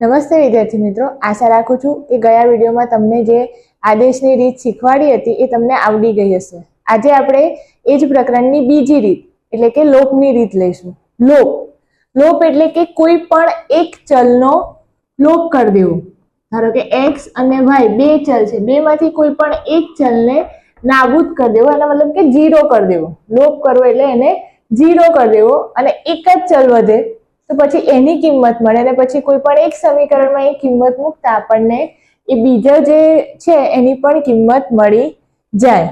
નમસ્તે વિદ્યાર્થી મિત્રો. આશા રાખું છું કે ગયા વિડીયોમાં તમને જે આદેશની રીત શીખવાડી હતી એ તમને આવડી ગઈ હશે. આજે આપણે એ જ પ્રકરણની બીજી રીત, એટલે કે લોપની રીત લઈશું. લોપ. લોપ એટલે કે કોઈ પણ એક ચલનો લોપ કરી દેવો. ધારો કે એક્સ અને વાય બે ચલ છે, બેમાંથી કોઈ પણ એક ચલને નાબૂદ કરી દેવો એનો મતલબ કે જીરો કરી દેવો. લોપ કરવો એટલે એને જીરો કરી દેવો અને એક જ ચલ વધે. તો પછી એની કિંમત મળે અને પછી કોઈ પણ એક સમીકરણમાં એ કિંમત મૂકતા આપણને એ બીજા જે છે એની પણ કિંમત મળી જાય.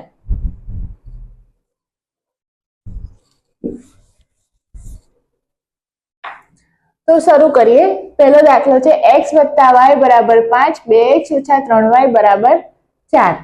તો શરૂ કરીએ. પહેલો દાખલો છે એક્સ વત્તા વાય બરાબર પાંચ, બે એક્સ ત્રણ વાય બરાબર ચાર.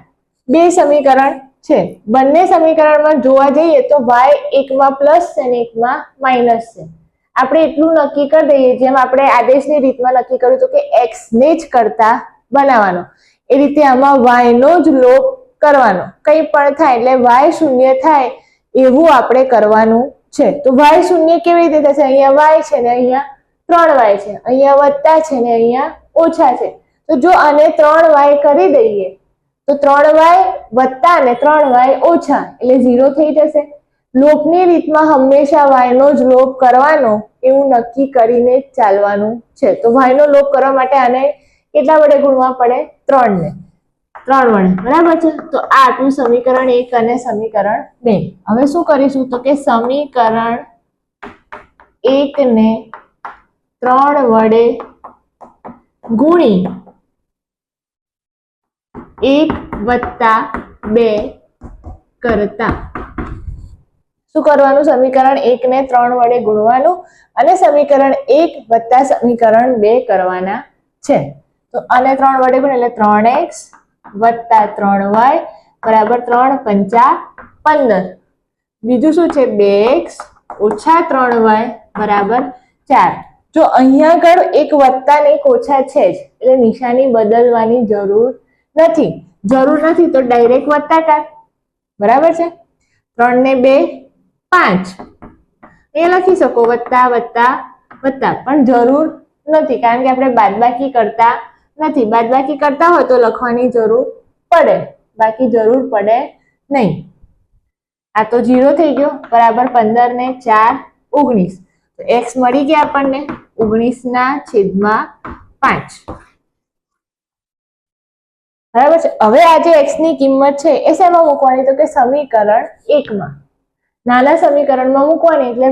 બે સમીકરણ છે. બંને સમીકરણમાં જોવા જઈએ તો વાય એકમાં પ્લસ છે અને એકમાં માઇનસ છે. આપણે એટલું નક્કી કરી દઈએ, જેમ આપણે આદેશની રીતમાં નક્કી કર્યું હતું કે એક્સ ને જ કરતા બનાવવાનો. એ રીતે આમાં વાય નો જ લોપ કરવાનો. કંઈ પણ થાય એટલે વાય શૂન્ય થાય એવું આપણે કરવાનું છે. તો વાય શૂન્ય કેવી રીતે થશે? અહીંયા વાય છે ને અહીંયા ત્રણ વાય છે. અહીંયા વત્તા છે ને અહીંયા ઓછા છે. તો જો આને ત્રણ વાય કરી દઈએ, તો ત્રણ વાય વત્તા અને ત્રણ વાય ઓછા, એટલે ઝીરો થઈ જશે. લોપની રીતમાં હંમેશા વાયનો જ લોપ કરવાનો એવું નક્કી કરીને ચાલવાનું છે. તો વાયનો લોપ કરવા માટે આને કેટલા વડે ગુણવા પડે? ત્રણ ને ત્રણ વડે. બરાબર છે? તો આ આટલું સમીકરણ એક અને સમીકરણ બે. હવે શું કરીશું? તો કે સમીકરણ એક ને ત્રણ વડે ગુણી એક વત્તા બે કરતા શું કરવાનું? સમીકરણ એક ને ત્રણ વડે ગુણવાનું અને સમીકરણ એક વત્તા સમીકરણ બે કરવાના છે. તો અને ત્રણ વડે ગુણ એટલે ત્રણ એક્સ વત્તા ત્રણ વાય બરાબર ત્રણ પંચા પંદર. બીજું શું છે? બે એક્સ ઓછા ત્રણ વાય બરાબર ચાર. જો અહીંયા આગળ એક વત્તા ને એક ઓછા છે જ, એટલે નિશાની બદલવાની જરૂર નથી. જરૂર નથી તો ડાયરેક્ટ વત્તા બરાબર છે? ત્રણ ને બે પાંચ. એ લખી શકો, વત્તા વત્તા વત્તા. પણ જરૂર નથી, કારણ કે આપણે બાદબાકી કરતા નથી. બાદબાકી કરતા હોય તો લખવાની જરૂર પડે. બાકી જરૂર પડે નહીં. આ તો જીરો થઈ ગયો. બરાબર પંદર ને ચાર, ઓગણીસ. તો એક્સ મળી ગયા આપણને ઓગણીસ ના છેદમાં પાંચ. બરાબર છે? હવે આ જે એક્સની કિંમત છે, એ શેમાં મૂકવાની? તો કે સમીકરણ એકમાં. નાના સમીકરણમાં મૂકવાની એટલે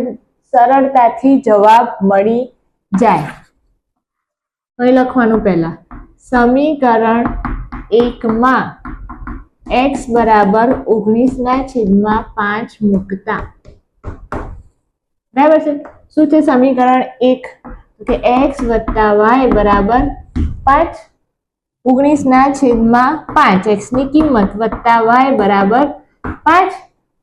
સરળતાથી જવાબ મળી જાય. અહીં લખવાનું પહેલા, સમીકરણ એકમાં એક્સ બરાબર ઓગણીસના છેદમાં પાંચ મૂકતા. બરાબર છે? શું છે સમીકરણ એક? કે એક્સ વત્તા વાય બરાબર પાંચ, ઓગણીસના છેદમાં પાંચ એક્સની કિંમત વત્તા વાય બરાબર પાંચ.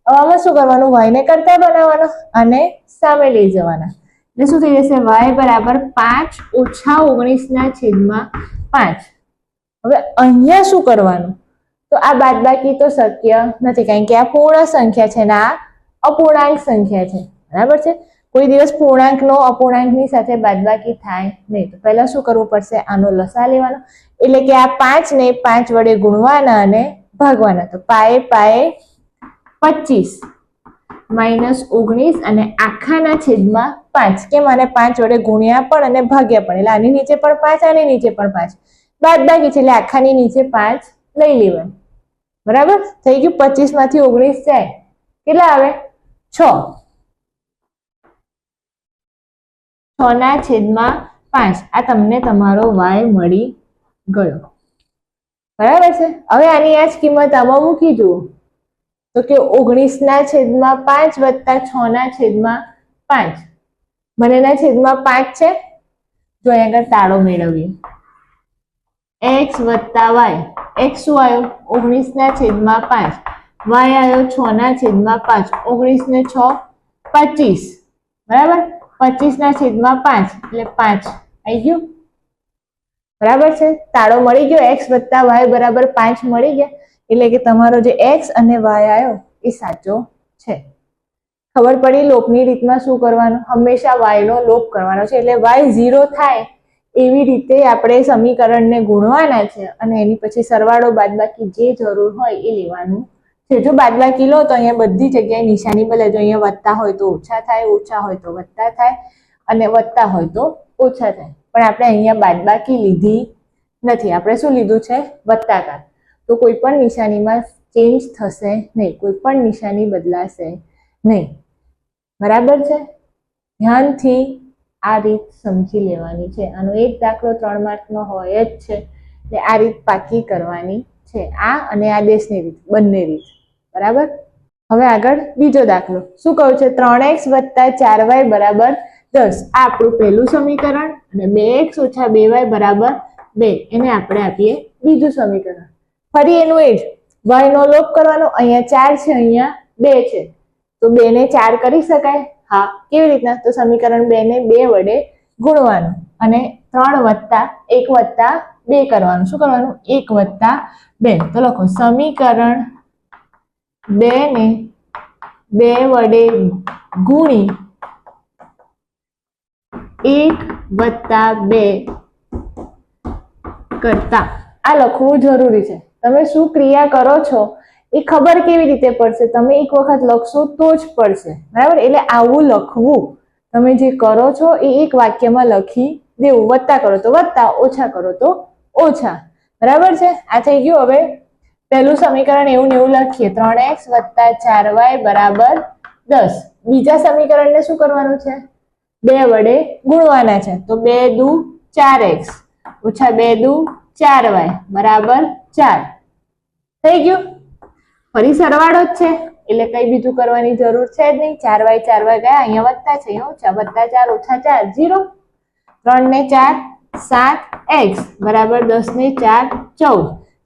હવે આમાં શું કરવાનું? વાય ને કરતા બનાવવાનો અને સામે લઈ જવાના. એટલે શું થઈ જશે? વાય બરાબર પાંચ ઓછા ઓગણીસ ના છેદમાં પાંચ. હવે અહીંયા શું કરવાનું? તો આ બાદબાકી તો શક્ય નથી, કારણ કે આ પૂર્ણ સંખ્યા છે ને આ અપૂર્ણાંક સંખ્યા છે. બરાબર છે? કોઈ દિવસ પૂર્ણાંકનો અપૂર્ણાંકની સાથે બાદબાકી થાય નહીં. તો પહેલા શું કરવું પડશે? આનો લસા લેવાનો. એટલે કે આ પાંચને પાંચ વડે ગુણવાના અને ભાગવાના. તો પાએ પાએ પચીસ. માઇનસ ઓગણીસ અને આખાના છેદમાં પાંચ. કેમ આને પાંચ વડે ગુણ્યા પણ અને ભાગ્યા પણ. એટલે આની નીચે પણ પાંચ, આની નીચે પણ પાંચ. બાદ બાકી છે એટલે આખાની નીચે પાંચ લઈ લેવાનું બરાબર? થઈ ગયું? પચીસમાંથી ઓગણીસ જાય. કેટલા આવે? છ. છ ના છેદમાં પાંચ. આ તમને તમારો વાય મળી ગયો. બરાબર છે? હવે આની આ જ કિંમત આમાં મૂકી જુઓ. તો કે ઓગણીસ ના છેદમાં પાંચ વત્તા છ ના છેદમાં પાંચ. બંનેના છેદમાં પાંચ છે? જો અહીંયા આગળ તાળો મેળવીએ. એક્સ વત્તા વાય. એક્સ શું આવ્યો? ઓગણીસ ના છેદમાં પાંચ. વાય આવ્યો છ ના છેદમાં પાંચ. ઓગણીસ ને છ, પચીસ. બરાબર? પચીસ ના છેદમાં પાંચ, એટલે પાંચ આવી ગયું. બરાબર છે? તાળો મળી ગયો? એક્સ વત્તા વાય બરાબર પાંચ મળી ગયા. એટલે કે તમારો જે એક્સ અને વાય આવ્યો એ સાચો છે. ખબર પડી લોપની રીતમાં શું કરવાનું? હંમેશા વાયનો લોપ કરવાનો છે. એટલે વાય ઝીરો થાય એવી રીતે આપણે સમીકરણને ગુણવાના છે અને એની પછી સરવાળો બાદબાકી જે જરૂર હોય એ લેવાનું છે. જો બાદબાકી લો તો અહીંયા બધી જગ્યાએ નિશાની બદલે જો અહીંયા વધતા હોય તો ઓછા થાય, ઓછા હોય તો વધતા થાય અને વધતા હોય તો ઓછા થાય. પણ આપણે અહીંયા બાદબાકી લીધી નથી. આપણે શું લીધું છે? વત્તાકાર. તો કોઈ પણ નિશાનીમાં ચેન્જ થશે નહીં, કોઈ પણ નિશાની બદલાશે નહીં. બરાબર છે? ધ્યાનથી આ રીત સમજી લેવાની છે. આનો એક દાખલો ત્રણ માર્કનો હોય જ છે. એટલે આ રીત પાકી કરવાની છે. આ અને આ દેશની રીત, બંને રીત. બરાબર? હવે આગળ બીજો દાખલો. શું કહું છે? ત્રણ એક્સ વત્તા ચાર વાય બરાબર દસ. આ આપણું પહેલું સમીકરણ અને બે એક્સ ઓછા બે વાય બરાબર બે. એને આપણે આપીએ બીજું સમીકરણ. ફરી એનું એ જ. વાય નો લોપ કરવાનો, અહીંયા ચાર છે, અહીંયા બે છે. તો બે ને ચાર કરી શકાય? હા. કેવી રીતના? તો સમીકરણ બે ને બે વડે ગુણવાનું અને ત્રણ વત્તા એક વત્તા બે કરવાનું. શું કરવાનું? એક વત્તા બે. તો લખો, સમીકરણ બે ને બે વડે ગુણી એક વત્તા બે કરતા. આ લખવું જરૂરી છે. તમે શું ક્રિયા કરો છો એ ખબર કેવી રીતે પડશે? તમે એક વખત લખશો તો જ પડશે, બરાબર? એટલે આવું લખવું, તમે જે કરો છો એ એક વાક્યમાં લખી દેવું, વત્તા કરો તો વત્તા, ઓછા કરો તો ઓછા, બરાબર છે? આ થઈ ગયું. હવે પહેલું સમીકરણ એવું ને એવું લખીએ. ત્રણ એક્સ વત્તા ચાર વાય બરાબર દસ. બીજા સમીકરણને શું કરવાનું છે? બે વડે ગુણવાના છે. તો બે દુ ચાર એક્સ. ઓછા બે દુ ચાર વાય. બરાબર? ચાર થઈ ગયું? ફરી સરવાળો જ છે. એટલે કઈ બીજું કરવાની જરૂર છે જ નહીં. ચાર વાય ચાર વાય ગયા, અહીંયા વત્તા છે. અહીંયા વત્તા ચાર, ઓછા ચાર. જીરો ત્રણ ને ચાર, સાત એક્સ. બરાબર દસ ને ચાર, ચૌદ.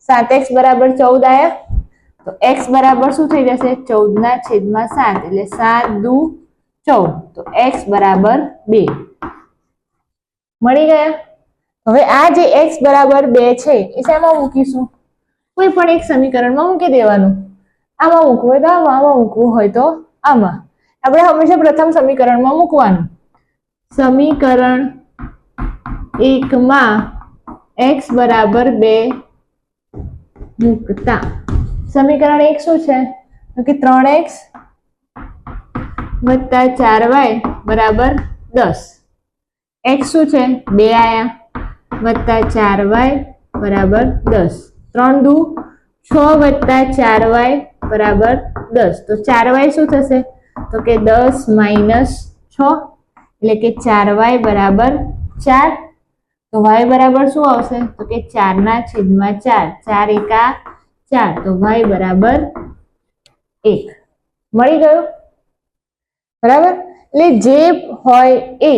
સાત એક્સ બરાબર ચૌદ આવ્યા તો એક્સ બરાબર શું થઈ જશે? ચૌદ ના છેદમાં સાત. એટલે સાત દુ ચૌદ. તો એક્સ બરાબર બે. મળી ગયા? હવે આ જે એક્સ બરાબર બે છે, એ શામાં મૂકીશું? કોઈ પણ એક સમીકરણમાં મૂકી દેવાનું. આમાં મૂકવું હોય તો આમાં આમાં મૂકવું હોય તો આમાં. આપણે હંમેશા પ્રથમ સમીકરણમાં મૂકવાનું. સમીકરણ એકમાં એક્સ બરાબર બે મૂકતા. સમીકરણ એક શું છે? કે ત્રણ એક્સ વત્તા ચાર વાય બરાબર દસ. એક્સ શું છે? બે આયા. વત્તા ચાર વાય બરાબર દસ. ત્રણ દુ છ વત્તા ચાર વાય બરાબર દસ. તો ચાર વાય શું થશે? તો કે દસ માઇનસ છ, એટલે કે ચાર વાય બરાબર ચાર. તો વાય બરાબર શું આવશે? તો કે ચારના છેદમાં ચાર. ચાર એકા ચાર. તો વાય બરાબર એક. મળી ગયું? બરાબર? એટલે જે હોય એ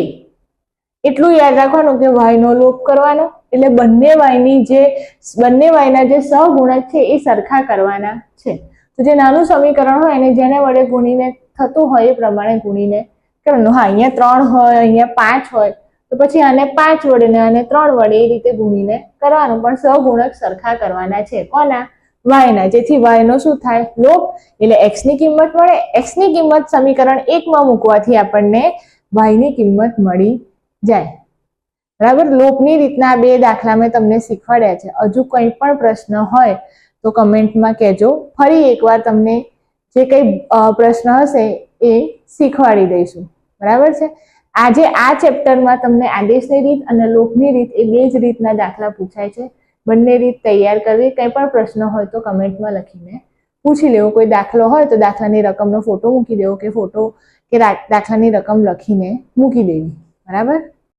એટલું યાદ રાખવાનું કે વાયનો લોપ કરવાનો, એટલે બંને વાયની જે બંને વાયના જે સહગુણક છે એ સરખા કરવાના છે. તો જે નાનું સમીકરણ હોય એને જેને વડે ગુણીને થતું હોય એ પ્રમાણે ગુણીને કરવાનું. હા, અહીંયા ત્રણ હોય, અહીંયા પાંચ હોય, તો પછી આને પાંચ વડે ને આને ત્રણ વડે એ રીતે ગુણીને કરવાનું. પણ સહગુણક સરખા કરવાના છે કોના? વાયના. જેથી વાયનો શું થાય? લોપ. એટલે એક્સની કિંમત મળે. એક્સની કિંમત સમીકરણ એકમાં મૂકવાથી આપણને વાયની કિંમત મળી જાય. બરાબર? લોપની રીતના બે દાખલા મેં તમને શીખવાડ્યા છે. હજુ કંઈ પણ પ્રશ્ન હોય તો કમેન્ટમાં કહેજો. ફરી એકવાર તમને જે કંઈ પ્રશ્ન હશે એ શીખવાડી દઈશું. બરાબર છે? આજે આ ચેપ્ટરમાં તમને આદેશની રીત અને લોપની રીત એ બે જ રીતના દાખલા પૂછાય છે. બંને રીત તૈયાર કરવી. કંઈ પણ પ્રશ્ન હોય તો કમેન્ટમાં લખીને પૂછી લેવો. કોઈ દાખલો હોય તો દાખલાની રકમનો ફોટો મૂકી દેવો કે ફોટો કે દાખલાની રકમ લખીને મૂકી દેવી. બરાબર?